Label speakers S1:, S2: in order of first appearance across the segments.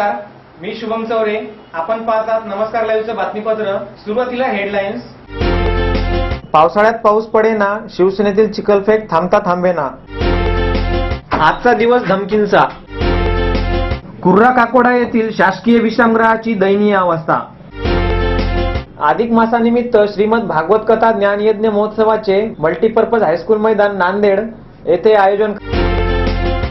S1: नमस्कार मी शुभम चौरे. आपण पाहतात नमस्कार लाईव्हचं बातमीपत्र. सुरुवातीला हेडलाईन्स पावसाळ्यात पाऊस पडेना शिवसेनेतील चिखलफेक थांबता थांबेना. आजचा दिवस धमकींचा. कुर्रा काकोडा येथील शासकीय विश्रामगृहाची दयनीय अवस्था. अधिक मासानिमित्त श्रीमद भागवत कथा ज्ञानयज्ञ महोत्सवाचे मल्टीपर्पज हायस्कूल मैदान नांदेड येथे आयोजन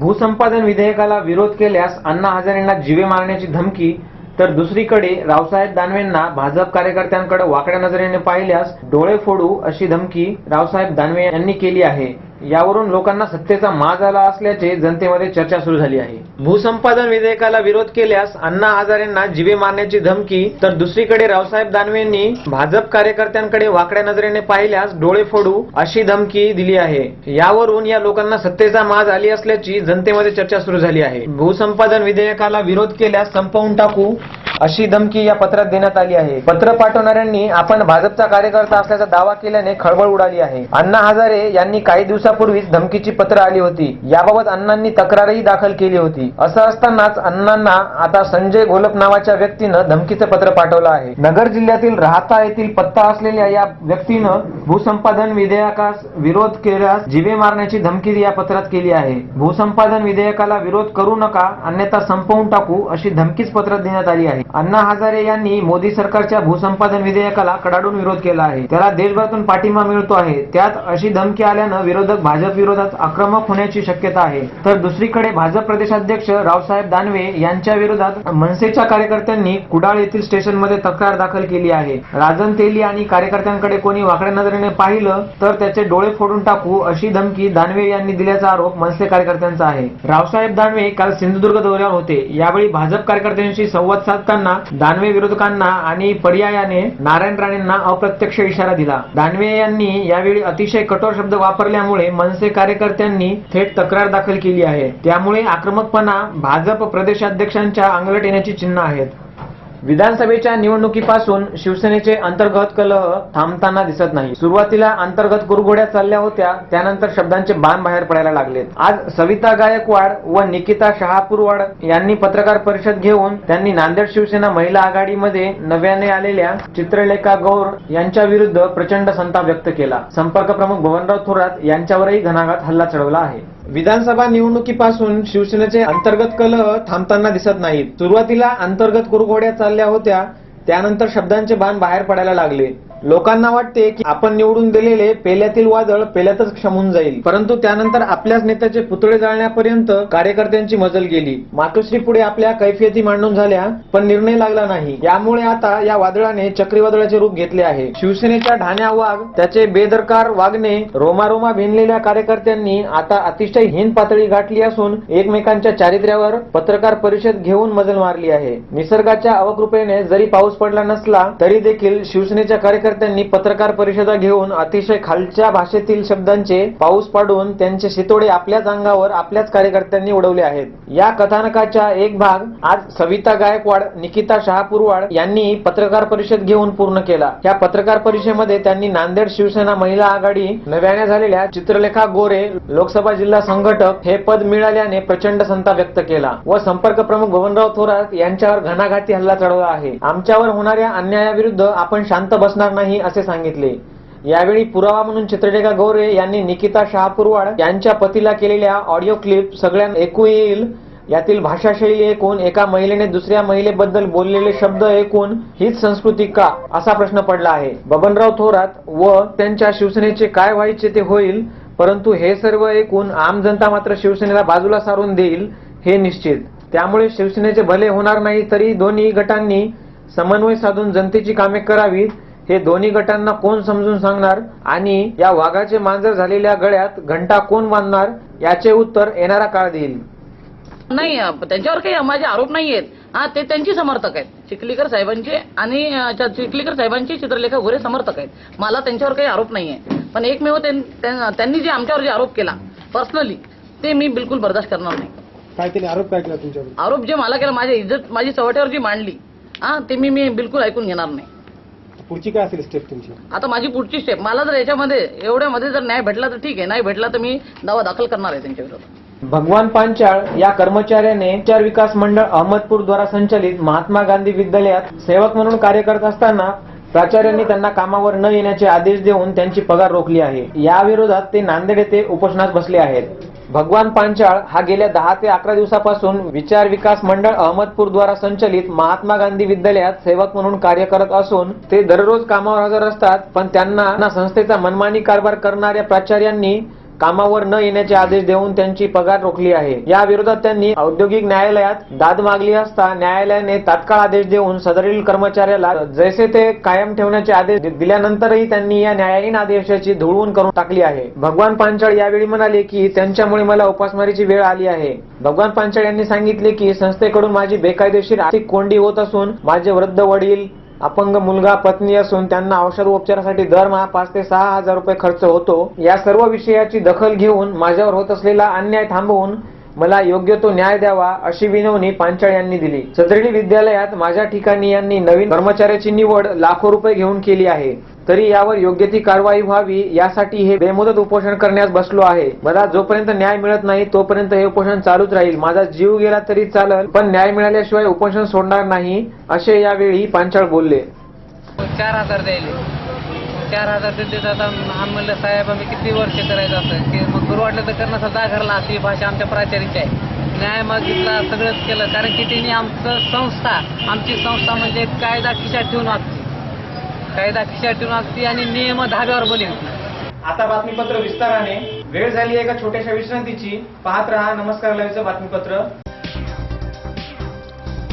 S1: भूसंपादन विधेयकाला विरोध केल्यास अण्णा हजारेंना जीवे मारण्याची धमकी तर दुसरीकडे रावसाहेब दानवेंना भाजप कार्यकर्त्यांकडे वाकड्या नजरेने पाहिल्यास डोळे फोडू अशी धमकी रावसाहेब दानवे यांनी केली आहे. यावरून लोकांना सत्तेचा माज आला असल्याचे जनतेमध्ये चर्चा सुरू झाली आहे. भूसंपादन विधेयकाला विरोध केल्यास अण्णा हजारेंना जीवे मारण्याची धमकी तर दुसरीकडे रावसाहेब दानवेंनी भाजप कार्यकर्त्यांकडे वाकड्या नजरेने पाहिल्यास डोळे फोडू अशी धमकी दिली आहे. यावरून या लोकांना सत्तेचा माज आली असल्याची जनतेमध्ये चर्चा सुरू झाली आहे. भूसंपादन विधेयकाला विरोध केल्यास संपवून टाकू अशी धमकी या पत्रात देण्यात आली आहे. पत्र पाठवणाऱ्यांनी आपण भाजपचा कार्यकर्ता असल्याचा दावा केल्याने खळबळ उडाली आहे. अण्णा हजारे यांनी काही दिवसापूर्वीच धमकीची पत्र आली होती. याबाबत अण्णांनी तक्रारही दाखल केली होती. असं असतानाच अण्णांना आता संजय घोलप नावाच्या व्यक्तीनं धमकीचं पत्र पाठवलं आहे. नगर जिल्ह्यातील राहता येथील पत्ता असलेल्या या व्यक्तीनं भूसंपादन विधेयकास विरोध केल्यास जिवे मारण्याची धमकी या पत्रात केली आहे. भूसंपादन विधेयकाला विरोध करू नका अन्यथा संपवून टाकू अशी धमकीच पत्रात देण्यात आली आहे. अण्णा हजारे यांनी मोदी सरकारच्या भूसंपादन विधेयकाला कडाडून विरोध केला आहे. त्याला देशभरातून पाठिंबा मिळतो आहे. त्यात अशी धमकी आल्यानं विरोधक भाजप विरोधात आक्रमक होण्याची शक्यता आहे. तर दुसरीकडे भाजप प्रदेशाध्यक्ष रावसाहेब दानवे यांच्या विरोधात मनसेच्या कार्यकर्त्यांनी कुडाळ येथील स्टेशनमध्ये तक्रार दाखल केली आहे. राजन तेली आणि कार्यकर्त्यांकडे कोणी वाकड्या नजरेने पाहिलं तर त्याचे डोळे फोडून टाकू अशी धमकी दानवे यांनी दिल्याचा आरोप मनसे कार्यकर्त्यांचा आहे. रावसाहेब दानवे काल सिंधुदुर्ग दौऱ्यावर होते. यावेळी भाजप कार्यकर्त्यांशी संवाद साधताना दानवे विरोधकांना आणि पर्यायाने नारायण राणेंना अप्रत्यक्ष इशारा दिला. दानवे यांनी यावेळी अतिशय कठोर शब्द वापरल्यामुळे मनसे कार्यकर्त्यांनी थेट तक्रार दाखल केली आहे. त्यामुळे आक्रमकपणा भाजप प्रदेशाध्यक्षांच्या अंगलट येण्याची चिन्ह आहेत. विधानसभेच्या निवडणुकीपासून शिवसेनेचे अंतर्गत कलह थांबताना दिसत नाही. सुरुवातीला अंतर्गत कुरघोड्या चालल्या होत्या त्यानंतर शब्दांचे बाण बाहेर पडायला लागलेत. आज सविता गायकवाड व निकिता शहापूरवाड यांनी पत्रकार परिषद घेऊन त्यांनी नांदेड शिवसेना महिला आघाडीमध्ये नव्याने आलेल्या चित्रलेखा गौर यांच्या विरुद्ध प्रचंड संताप व्यक्त केला. संपर्क प्रमुख भवनराव थोरात यांच्यावरही घणाघात हल्ला चढवला आहे. विधानसभा निवडणुकीपासून शिवसेनेचे अंतर्गत कलह थांबताना दिसत नाहीत. सुरुवातीला अंतर्गत कुरघोड्या चालल्या होत्या त्यानंतर शब्दांचे बाण बाहेर पडायला लागले. लोकांना वाटते की आपण निवडून दिलेले पेल्यातील वादळ पेल्यातच क्षमून जाईल. परंतु त्यानंतर आपल्याच नेत्याचे पुतळे जाळण्यापर्यंत कार्यकर्त्यांची मजल गेली. मातोश्री पुढे आपल्या कैफियती मांडून झाल्या पण निर्णय लागला नाही. यामुळे आता या वादळाने चक्रीवादळाचे रूप घेतले आहे. शिवसेनेच्या ढाण्या वाघ त्याचे बेदरकार वागणे रोमारोमा भिनलेल्या कार्यकर्त्यांनी आता अतिशय हीन पातळी गाठली असून एकमेकांच्या चारित्र्यावर पत्रकार परिषद घेऊन मजल मारली आहे. निसर्गाच्या अवकृपेने जरी पाऊस पडला नसला तरी देखील शिवसेनेच्या कार्यकर्त्यांनी पत्रकार परिषदा घेऊन अतिशय खालच्या भाषेतील शब्दांचे पाऊस पाडून त्यांचे शितोडे आपल्याच अंगावर आपल्याच कार्यकर्त्यांनी उडवले आहेत. या कथानकाचा एक भाग आज सविता गायकवाड निकिता शहापूरवाड यांनी पत्रकार परिषद घेऊन पूर्ण केला. या पत्रकार परिषदेमध्ये त्यांनी नांदेड शिवसेना महिला आघाडी नव्याने झालेल्या चित्रलेखा गोरे लोकसभा जिल्हा संघटक हे पद मिळाल्याने प्रचंड संताप व्यक्त केला व संपर्क प्रमुख भवनराव थोरात यांच्यावर घणाघाती हल्ला चढवला आहे. आमच्यावर होणाऱ्या अन्यायाविरुद्ध आपण शांत बसणार नाही. असे सांगितले. यावेळी पुरावा म्हणून चित्रलेखा गौरे यांनी निकिता शहापूरवाड यांच्या पतीला केलेल्या ऑडिओ क्लिप सगळ्यांना ऐकू येईल. यातील भाषाशैली ऐकून एका महिलेने दुसऱ्या महिलेबद्दल बोललेले शब्द ऐकून हीच संस्कृती का? असा प्रश्न पडला आहे. बबनराव थोरात व त्यांच्या शिवसेनेचे काय व्हायचे ते होईल परंतु हे सर्व ऐकून आम जनता मात्र शिवसेनेला बाजूला सारून देईल हे निश्चित. त्यामुळे शिवसेनेचे भले होणार नाही तरी दोन्ही गटांनी समन्वय साधून जनतेची कामे करावीत. हे दोन्ही गटांना कोण समजून सांगणार? आणि या वाघाचे मांजर झालेल्या गळ्यात घंटा कोण बांधणार? याचे उत्तर येणारा काळ देईल.
S2: नाही त्यांच्यावर काही माझे आरोप नाही आहेत हा ते त्यांची समर्थक आहेत. चिखलीकर साहेबांचे आणि चिखलीकर साहेबांचे चित्रलेखा गोरे समर्थक आहेत. मला त्यांच्यावर काही आरोप नाही आहे पण एकमेव त्यां- त्यां- त्यांनी जे आमच्यावर जे आरोप केला पर्सनली ते मी बिलकुल बर्दाश्त करणार नाही.
S3: काय त्यांनी आरोप काय केला तुमच्यावर?
S2: आरोप जे मला केला माझी इज्जत माझी चवट्यावर जी मांडली हा ते मी मी बिलकुल ऐकून घेणार नाही.
S3: पुढची काय असेल स्टेप तुमची?
S2: आता माझी पुढची स्टेप मला जर याच्यामध्ये एवढ्यामध्ये जर न्याय भेटला तर ठीक आहे नाही भेटला तर मी दावा दाखल करणार आहे त्यांच्या विरोधात.
S4: भगवान पांचाळ या कर्मचाऱ्याने विचार विकास मंडळ अहमदपूर द्वारा संचलित महात्मा गांधी विद्यालयात सेवक म्हणून कार्य करत असताना प्राचार्यांनी त्यांना कामावर न येण्याचे आदेश देऊन त्यांची पगार रोखली आहे. या विरोधात ते नांदेड येथे उपोषणास बसले आहेत. भगवान पांचाळ हा गेल्या दहा ते अकरा दिवसापासून विचार विकास मंडळ अहमदपूर द्वारा संचलित महात्मा गांधी विद्यालयात सेवक म्हणून कार्य करत असून ते दररोज कामावर हजर असतात पण त्यांना ना संस्थेचा मनमानी कारभार करणाऱ्या प्राचार्यांनी कामावर न येण्याचे आदेश देऊन त्यांची पगार रोखली आहे. या विरोधात त्यांनी औद्योगिक न्यायालयात दाद मागली असता न्यायालयाने तात्काळ आदेश देऊन सदरील कर्मचाऱ्याला जैसे ते कायम ठेवण्याचे आदेश दिल्यानंतरही त्यांनी या न्यायालयीन आदेशाची धुळवून करून टाकली आहे. भगवान पांचाळ यावेळी म्हणाले की त्यांच्यामुळे मला उपासमारीची वेळ आली आहे. भगवान पांचाळ यांनी सांगितले की संस्थेकडून माझी बेकायदेशीर आर्थिक कोंडी होत असून माझे वृद्ध वडील अपंग मुलगा पत्नी असून त्यांना औषध उपचारासाठी दरमहा पाच ते सहा हजार रुपये खर्च होतो. या सर्व विषयाची दखल घेऊन माझ्यावर होत असलेला अन्याय थांबवून मला योग्य तो न्याय द्यावा अशी विनवणी पांचाळ यांनी दिली. सदरील विद्यालयात माझ्या ठिकाणी यांनी नवीन कर्मचाऱ्याची निवड लाखो रुपये घेऊन केली आहे. तरी यावर योग्य ती कारवाई व्हावी यासाठी हे बेमुदत उपोषण करण्यास बसलो आहे. मला जोपर्यंत न्याय मिळत नाही तोपर्यंत हे उपोषण चालूच राहील. माझा जीव गेला तरी चालेल पण न्याय मिळाल्याशिवाय उपोषण सोडणार नाही असे यावेळी पांचाळ बोलले.
S5: चार हजार द्यायले. चार हजार दिले आता आम्ही म्हणलं साहेब आम्ही किती वर्ष करायचं असं? की मग गुरु वाटलं तर करणं सदा घरला अशी भाषा आमच्या प्राचार्याची आहे. न्याय मागितला सगळंच केलं. कारण की त्यांनी आमचं संस्था आमची संस्था म्हणजे कायदा खिशात ठेवून वागते. कायदा खिशात ठेवून वागते आणि नियम धाब्यावर बनवते
S4: आता बातमीपत्र विस्ताराने. वेळ झाली एका छोट्याशा विश्रांतीची? पाहत रहा. नमस्कार लाईव्हचं बातमीपत्र.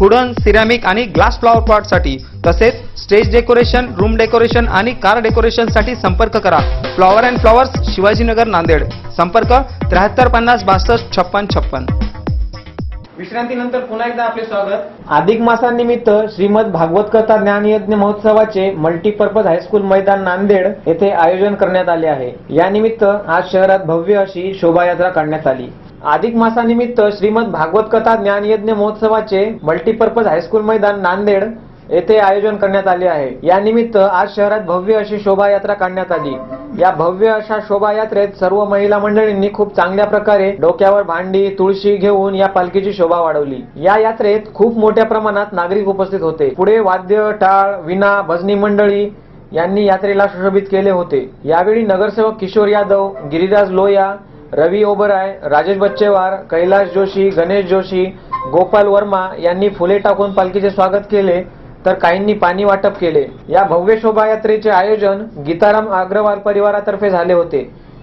S6: Wooden ceramic आणि ग्लास फ्लॉवर प्लॉटसाठी तसेच स्टेज डेकोरेशन रूम डेकोरेशन आणि कार डेकोरेशनसाठी संपर्क करा. Flower and flowers Shivajinagar Nanded. संपर्क त्र्याहत्तर पन्नास बासष्ट छप्पन छप्पन.
S4: विश्रांतीनंतर पुन्हा एकदा आपले स्वागत. अधिक मासानिमित्त श्रीमद भागवत कथा ज्ञानयज्ञ महोत्सवाचे मल्टीपर्पज हायस्कूल मैदान नांदेड येथे आयोजन करण्यात आले आहे. या निमित्त आज शहरात भव्य अशी शोभायात्रा काढण्यात आली. अधिक मासानिमित्त श्रीमद भागवत कथा ज्ञानयज्ञ महोत्सवाचे मल्टीपर्पज हायस्कूल मैदान नांदेड येथे आयोजन करण्यात आले आहे. या निमित्त आज शहरात भव्य अशी शोभायात्रा काढण्यात आली. या भव्य अशा शोभायात्रेत सर्व महिला मंडळींनी खूप चांगल्या प्रकारे डोक्यावर भांडी तुळशी घेऊन या पालखीची शोभा वाढवली. या यात्रेत खूप मोठ्या प्रमाणात नागरिक उपस्थित होते. पुढे वाद्य टाळ विना भजनी मंडळी यांनी यात्रेला सुशोभित केले होते. यावेळी नगरसेवक किशोर यादव गिरिराज लोया रवी ओबराय राजेश बच्चेवार कैलास जोशी गणेश जोशी गोपाल वर्मा यांनी फुले टाकून पालखीचे स्वागत केले तर काहींनी पाणी वाटप केले. या भव्य शोभायात्रेचे आयोजन गीताराम अग्रवाल परिवारातर्फे झाले होते.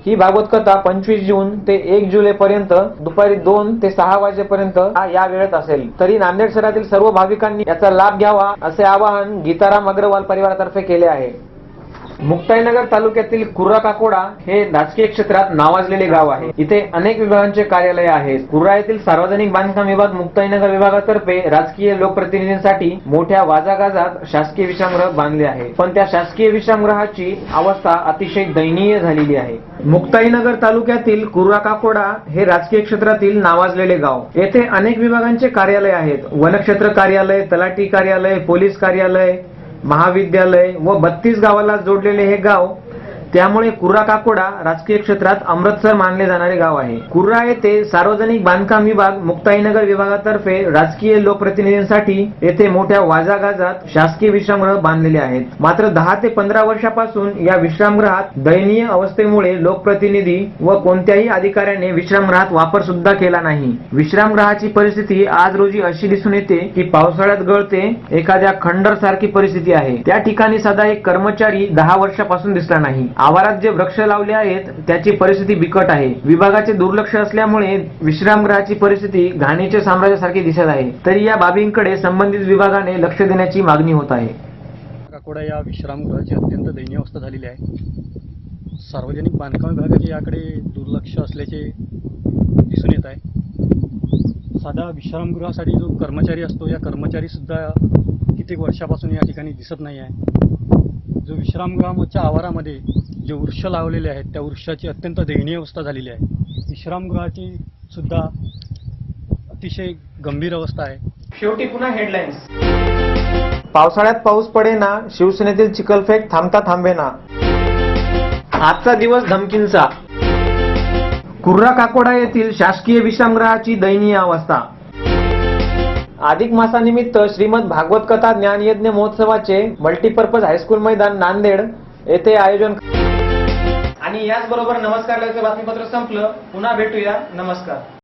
S4: ही भागवत कथा पंचवीस जून ते एक जुलै पर्यंत दुपारी दोन ते सहा वाजेपर्यंत हा या वेळेत असेल. तरी नांदेड शहरातील सर्व भाविकांनी याचा लाभ घ्यावा असे आवाहन गीताराम अग्रवाल परिवारातर्फे केले आहे. मुक्ताईनगर तालुक्यातील कुर्रा काकोडा हे राजकीय क्षेत्रात नावाजलेले गाव आहे. इथे अनेक विभागांचे कार्यालय आहेत. कुर्रा येथील सार्वजनिक बांधकाम विभाग मुक्ताईनगर विभागातर्फे राजकीय लोकप्रतिनिधींसाठी मोठ्या वाजागाजात शासकीय विश्रामगृह बांधले आहे. पण त्या शासकीय विश्रामगृहाची अवस्था अतिशय दयनीय झालेली आहे. मुक्ताईनगर तालुक्यातील कुर्रा काकोडा हे राजकीय क्षेत्रातील नावाजलेले गाव. येथे अनेक विभागांचे कार्यालय आहेत. वनक्षेत्र कार्यालय तलाठी कार्यालय पोलीस कार्यालय महाविद्यालय व बत्तीस गावाला जोडलेले हे गाव त्यामुळे कुर्रा काकोडा राजकीय क्षेत्रात अमृतसर मानले जाणारे गाव आहे. कुर्रा येथे सार्वजनिक बांधकाम विभाग मुक्ताईनगर विभागातर्फे राजकीय लोकप्रतिनिधींसाठी येथे मोठ्या वाजागाजात शासकीय विश्रामगृह बांधलेले आहेत. मात्र दहा ते पंधरा वर्षापासून या विश्रामगृहात दयनीय अवस्थेमुळे लोकप्रतिनिधी व कोणत्याही अधिकाऱ्याने विश्रामगृहात वापर सुद्धा केला नाही. विश्रामगृहाची परिस्थिती आज रोजी अशी दिसून येते की पावसाळ्यात गळते एखाद्या खंडर सारखी परिस्थिती आहे. त्या ठिकाणी सदा एक कर्मचारी दहा वर्षापासून दिसला नाही. आवारात जे वृक्ष लावले आहेत त्याची परिस्थिती बिकट आहे. विभागाचे दुर्लक्ष असल्यामुळे विश्रामगृहाची परिस्थिती घाणीच्या साम्राज्यासारखी दिसत आहे. तरी या बाबींकडे संबंधित विभागाने लक्ष देण्याची मागणी होत आहे.
S7: काकोडा या विश्रामगृहाची अत्यंत दयनीय अवस्था झालेली आहे. सार्वजनिक बांधकाम विभागाचे याकडे दुर्लक्ष असल्याचे दिसून येत आहे. साधा विश्रामगृहासाठी जो कर्मचारी असतो या कर्मचारी सुद्धा कित्येक वर्षापासून या ठिकाणी दिसत नाही आहे. जो विश्रामगृहाच्या आवारामध्ये जे वृक्ष लावलेले आहेत त्या वृक्षाची अत्यंत दयनीय अवस्था झालेली आहे. विश्रामगृहाची सुद्धा अतिशय गंभीर अवस्था आहे.
S4: शेवटी पुन्हा हेडलाईन्स पावसाळ्यात पाऊस पडेना शिवसेनेतील चिखलफेक थांबता थांबेना. आजचा दिवस धमकींचा. कुर्रा काकोडा येथील शासकीय विश्रामगृहाची दयनीय अवस्था. अधिक मासानिमित्त श्रीमद भागवत कथा ज्ञानयज्ञ महोत्सवाचे मल्टीपर्पज हायस्कूल मैदान नांदेड येथे आयोजन आणि याचबरोबर नमस्कार लाईव्हचं बातमीपत्र संपलं. पुन्हा भेटूया. नमस्कार.